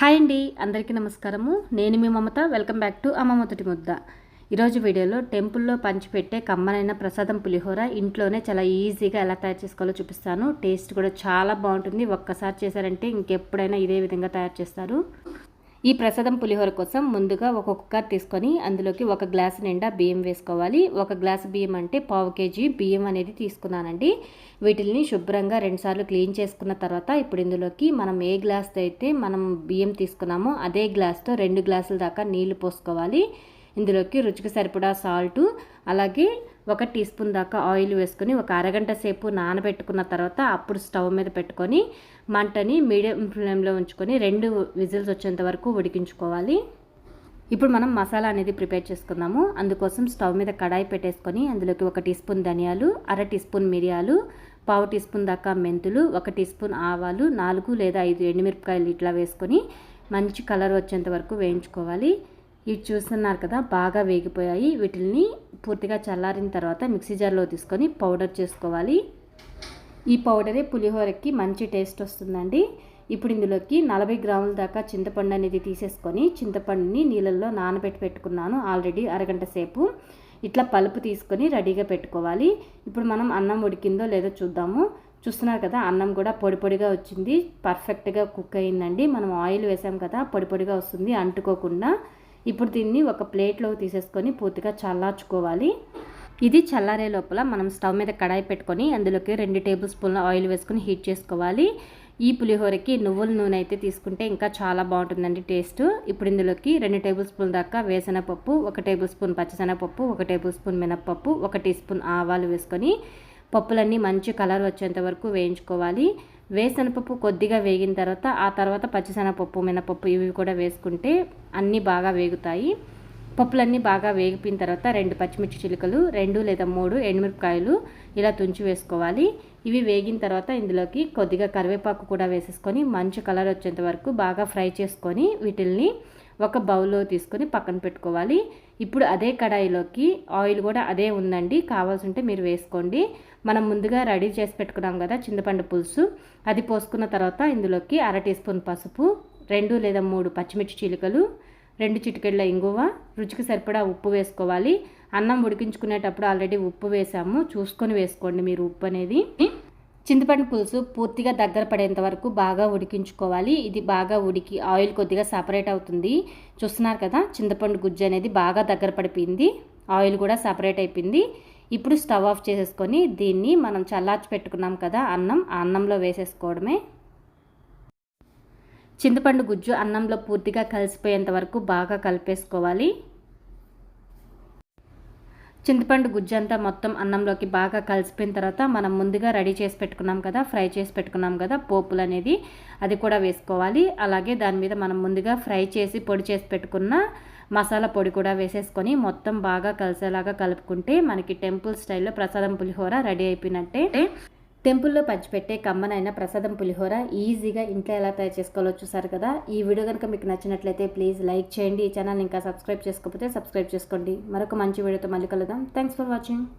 Hi అండి అందరికీ నమస్కారము. నేను మీ Mamata welcome back to Amma Modati Mudda. ఈరోజు వీడియోలో టెంపుల్లో పంచిపెట్టే కమ్మనైన ప్రసాదం పులిహోర ఇంట్లోనే చాలా ఈజీగా ఎలా తయారు చేసుకోవాలో చూపిస్తాను. టేస్ట్ కూడా చాలా బాగుంటుంది. ఒక్కసారి చేశారంటే ఇంకెప్పుడైనా ఇదే విధంగా తయారు చేస్తారు. ఈ ప్రసాదం పులిహోర కోసం ముందుగా ఒక కుక్కర్ తీసుకొని అందులోకి ఒక గ్లాస్ నిండా బియ్యం వేసుకోవాలి. ఒక గ్లాస్ బియ్యం అంటే పావు కేజీ బియ్యం అనేది తీసుకున్నానండి. వీటిని శుభ్రంగా రెండుసార్లు క్లీన్ చేసుకున్న తర్వాత ఇప్పుడు ఇందులోకి మనం ఏ గ్లాస్తో అయితే మనం బియ్యం తీసుకున్నామో అదే గ్లాస్తో రెండు గ్లాసుల దాకా నీళ్ళు పోసుకోవాలి. ఇందులోకి రుచికి సరిపడా సాల్టు అలాగే ఒక టీ స్పూన్ దాకా ఆయిల్ వేసుకొని ఒక అరగంట సేపు నానబెట్టుకున్న తర్వాత అప్పుడు స్టవ్ మీద పెట్టుకొని మంటని మీడియం ఫ్లేమ్లో ఉంచుకొని రెండు విజిల్స్ వచ్చేంత వరకు ఉడికించుకోవాలి. ఇప్పుడు మనం మసాలా అనేది ప్రిపేర్ చేసుకుందాము. అందుకోసం స్టవ్ మీద కడాయి పెట్టేసుకొని అందులోకి ఒక టీ స్పూన్ ధనియాలు అర టీ స్పూన్ మిరియాలు పావు టీ స్పూన్ దాకా మెంతులు ఒక టీ స్పూన్ ఆవాలు నాలుగు లేదా ఐదు ఎండుమిరపకాయలు ఇట్లా వేసుకొని మంచి కలర్ వచ్చేంత వరకు వేయించుకోవాలి. ఇవి చూస్తున్నారు కదా బాగా వేగిపోయాయి. వీటిని పూర్తిగా చల్లారిన తర్వాత మిక్సీ జార్లో తీసుకొని పౌడర్ చేసుకోవాలి. ఈ పౌడరే పులిహోరకి మంచి టేస్ట్ వస్తుందండి. ఇప్పుడు ఇందులోకి నలభై గ్రాముల దాకా చింతపండు అనేది తీసేసుకొని చింతపండుని నీళ్ళల్లో నానబెట్టి పెట్టుకున్నాను ఆల్రెడీ అరగంట సేపు. ఇట్లా పలుపు తీసుకొని రెడీగా పెట్టుకోవాలి. ఇప్పుడు మనం అన్నం ఉడికిందో లేదో చూద్దాము. చూస్తున్నారు కదా అన్నం కూడా పొడి పొడిగా వచ్చింది. పర్ఫెక్ట్గా కుక్ అయిందండి. మనం ఆయిల్ వేసాం కదా పొడి పొడిగా వస్తుంది అంటుకోకుండా. ఇప్పుడు దీన్ని ఒక ప్లేట్లోకి తీసేసుకొని పూర్తిగా చల్లార్చుకోవాలి. ఇది చల్లారే లోపల మనం స్టవ్ మీద కడాయి పెట్టుకొని అందులోకి రెండు టేబుల్ స్పూన్ల ఆయిల్ వేసుకొని హీట్ చేసుకోవాలి. ఈ పులిహోరకి నువ్వుల నూనె అయితే తీసుకుంటే ఇంకా చాలా బాగుంటుందండి టేస్ట్. ఇప్పుడు ఇందులోకి రెండు టేబుల్ స్పూన్ దాకా వేసనపప్పు ఒక టేబుల్ స్పూన్ పచ్చిశనగపప్పు ఒక టేబుల్ స్పూన్ మినప్పప్పు ఒక టీ స్పూన్ ఆవాలు వేసుకొని పప్పులన్నీ మంచి కలర్ వచ్చేంత వరకు వేయించుకోవాలి. వేసనపప్పు కొద్దిగా వేగిన తర్వాత ఆ తర్వాత పచ్చిశనగపప్పు మినపప్పు ఇవి కూడా వేసుకుంటే అన్నీ బాగా వేగుతాయి. పప్పులన్నీ బాగా వేగిపోయిన తర్వాత రెండు పచ్చిమిర్చి చిలుకలు రెండు లేదా మూడు ఎండుమిరపకాయలు ఇలా తుంచి వేసుకోవాలి. ఇవి వేగిన తర్వాత ఇందులోకి కొద్దిగా కరివేపాకు కూడా వేసేసుకొని మంచి కలర్ వచ్చేంత వరకు బాగా ఫ్రై చేసుకొని వీటిల్ని ఒక బౌల్లో తీసుకొని పక్కన పెట్టుకోవాలి. ఇప్పుడు అదే కడాయిలోకి ఆయిల్ కూడా అదే ఉందండి. కావాల్సి ఉంటే మీరు వేసుకోండి. మనం ముందుగా రెడీ చేసి పెట్టుకున్నాం కదా చింతపండు పులుసు. అది పోసుకున్న తర్వాత ఇందులోకి అర టీ స్పూన్ పసుపు రెండు లేదా మూడు పచ్చిమిర్చి చీలికలు రెండు చిటికెళ్ళ ఇంగువ రుచికి సరిపడా ఉప్పు వేసుకోవాలి. అన్నం ఉడికించుకునేటప్పుడు ఆల్రెడీ ఉప్పు వేసాము. చూసుకొని వేసుకోండి మీరు ఉప్పు అనేది. చింతపండు పులుసు పూర్తిగా దగ్గర పడేంత వరకు బాగా ఉడికించుకోవాలి. ఇది బాగా ఉడికి ఆయిల్ కొద్దిగా సపరేట్ అవుతుంది. చూస్తున్నారు కదా చింతపండు గుజ్జు అనేది బాగా దగ్గర పడిపోయింది. ఆయిల్ కూడా సపరేట్ అయిపోయింది. ఇప్పుడు స్టవ్ ఆఫ్ చేసేసుకొని దీన్ని మనం చల్లార్చి పెట్టుకున్నాం కదా అన్నం ఆ అన్నంలో వేసేసుకోవడమే. చింతపండు గుజ్జు అన్నంలో పూర్తిగా కలిసిపోయేంత వరకు బాగా కలిపేసుకోవాలి. చింతపండు గుజ్జంతా మొత్తం అన్నంలోకి బాగా కలిసిపోయిన తర్వాత మనం ముందుగా రెడీ చేసి పెట్టుకున్నాం కదా ఫ్రై చేసి పెట్టుకున్నాం కదా పోపులు అనేది అది కూడా వేసుకోవాలి. అలాగే దాని మీద మనం ముందుగా ఫ్రై చేసి పొడి చేసి పెట్టుకున్న మసాలా పొడి కూడా వేసేసుకొని మొత్తం బాగా కలిసేలాగా కలుపుకుంటే మనకి టెంపుల్ స్టైల్లో ప్రసాదం పులిహోర రెడీ అయిపోయినట్టే. టెంపుల్లో పంచిపెట్టే కమ్మనైన ప్రసాదం పులిహోర ఈజీగా ఇంట్లో ఎలా తయారు చేసుకోవాలో చూసారు కదా. ఈ వీడియో కనుక మీకు నచ్చినట్లయితే ప్లీజ్ లైక్ చేయండి. ఈ ఛానల్ ఇంకా సబ్స్క్రైబ్ చేసుకోకపోతే సబ్స్క్రైబ్ చేసుకోండి. మరొక మంచి వీడియోతో మళ్ళీ కలుద్దాం. Thanks for watching